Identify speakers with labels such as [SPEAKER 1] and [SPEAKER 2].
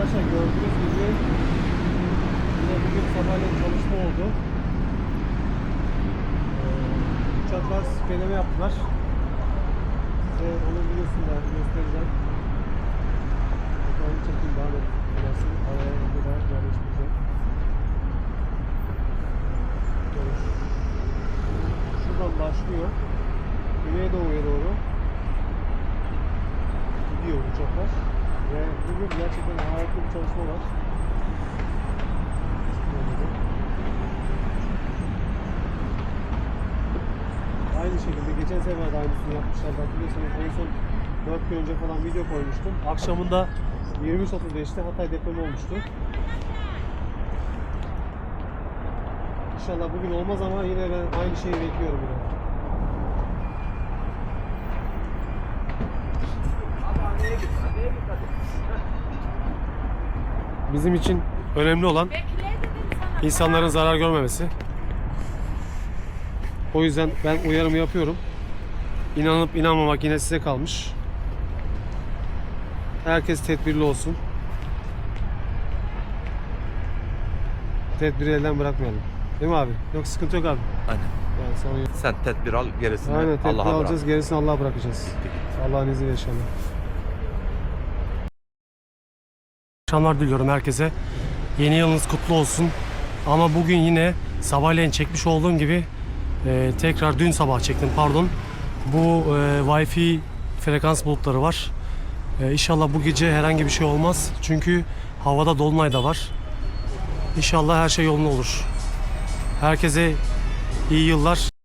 [SPEAKER 1] Arkadaşlar gördüğünüz gibi yine bugün sabahleyin çalışma oldu. Ee, uçaklar deneme yaptılar. Size onu biliyorsun ben göstereceğim. Bakalım çekim gelsin. Araya bir daha yerleştireceğim. Böyle Şuradan başlıyor. Güneydoğu'ya doğru gidiyor uçaklar. Ve bugün gerçekten harika bir çalışma var. Aynı şekilde geçen sefer de aynısını yapmışlardı. Hatırlıyorsanız en son 4 gün önce falan video koymuştum. Akşamında 23.35'te Hatay depremi olmuştu. İnşallah bugün olmaz ama yine ben aynı şeyi bekliyorum yine. Bizim için önemli olan insanların zarar görmemesi. O yüzden ben uyarımı yapıyorum. İnanıp inanmamak yine size kalmış. Herkes tedbirli olsun. Tedbiri elden bırakmayalım. Değil mi abi? Yok sıkıntı yok abi.
[SPEAKER 2] Aynen.
[SPEAKER 1] Yani yok.
[SPEAKER 2] Sen tedbir al gerisini
[SPEAKER 1] Aynen tedbir
[SPEAKER 2] Allah'a
[SPEAKER 1] alacağız,
[SPEAKER 2] bırak.
[SPEAKER 1] gerisini Allah'a bırakacağız. Allah'ın izniyle inşallah. Akşamlar diliyorum herkese. Yeni yılınız kutlu olsun. Ama bugün yine sabahleyin çekmiş olduğum gibi e, tekrar dün sabah çektim pardon. Bu e, Wi-Fi frekans bulutları var. E, inşallah bu gece herhangi bir şey olmaz. Çünkü havada dolunay da var. İnşallah her şey yolunda olur. Herkese iyi yıllar.